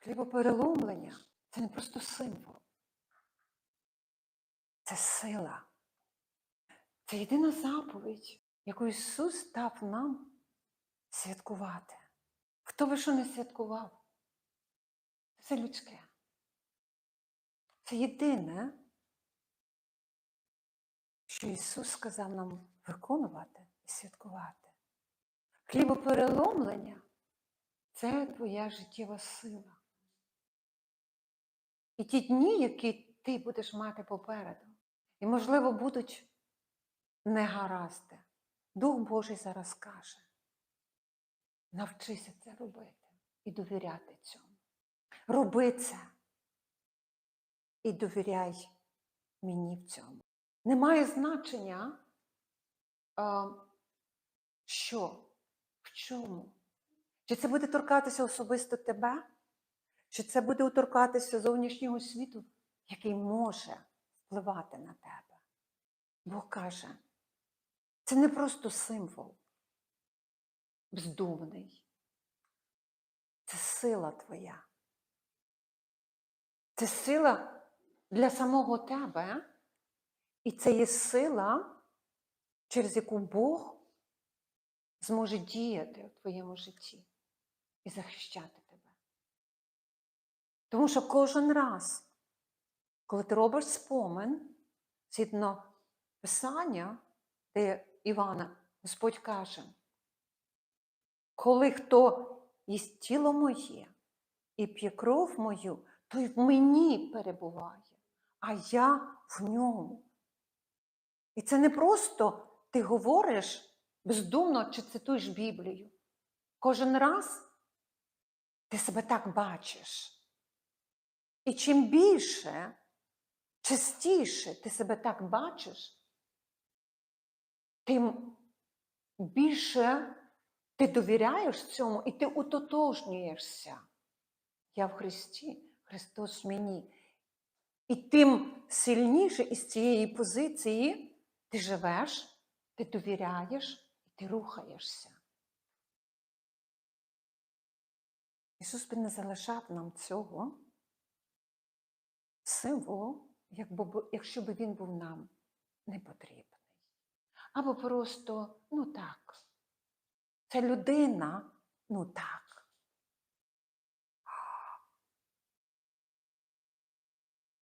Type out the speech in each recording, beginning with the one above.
Хлібопереломлення це не просто символ. Це сила. Це єдина заповідь, яку Ісус дав нам святкувати. Хто би що не святкував? Це людське. Це єдине, що Ісус сказав нам виконувати і святкувати. Хлібопереломлення це твоя життєва сила. І ті дні, які ти будеш мати попереду, і, можливо, будуть негаразди. Дух Божий зараз каже: навчися це робити і довіряти цьому. Роби це і довіряй мені в цьому. Немає значення, що, в чому. Чи це буде торкатися особисто тебе, чи це буде торкатися зовнішнього світу, який може впливати на тебе. Бог каже, це не просто символ бездумний. Це сила твоя. Це сила для самого тебе, і це є сила, через яку Бог зможе діяти у твоєму житті і захищати. Тому що кожен раз, коли ти робиш спомин, згідно Писання, де Івана, Господь каже, коли хто їсть тіло моє і п'є кров мою, той в мені перебуває, а я в ньому. І це не просто ти говориш бездумно чи цитуєш Біблію. Кожен раз ти себе так бачиш. І чим більше, частіше ти себе так бачиш, тим більше ти довіряєш цьому і ти утотожнюєшся. Я в Христі, Христос мені. І тим сильніше із цієї позиції ти живеш, ти довіряєш і ти рухаєшся. Ісус би не залишав нам цього символу, якщо б він був нам не потрібний. Або просто, ну так, це людина, ну так.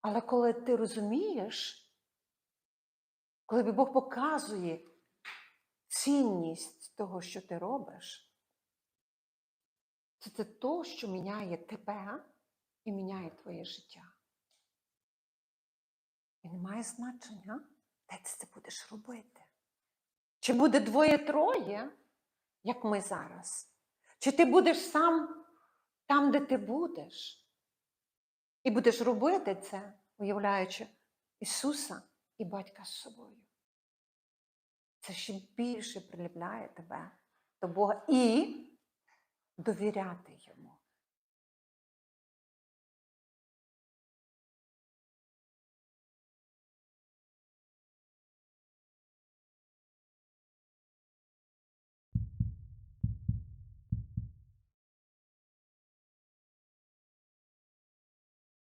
Але коли ти розумієш, коли Бог показує цінність того, що ти робиш, це то, що міняє тебе і міняє твоє життя. І не має значення, де ти це будеш робити. Чи буде двоє-троє, як ми зараз? Чи ти будеш сам там, де ти будеш? І будеш робити це, уявляючи Ісуса і Батька з собою. Це ще більше приліпляє тебе до Бога і довіряти Йому.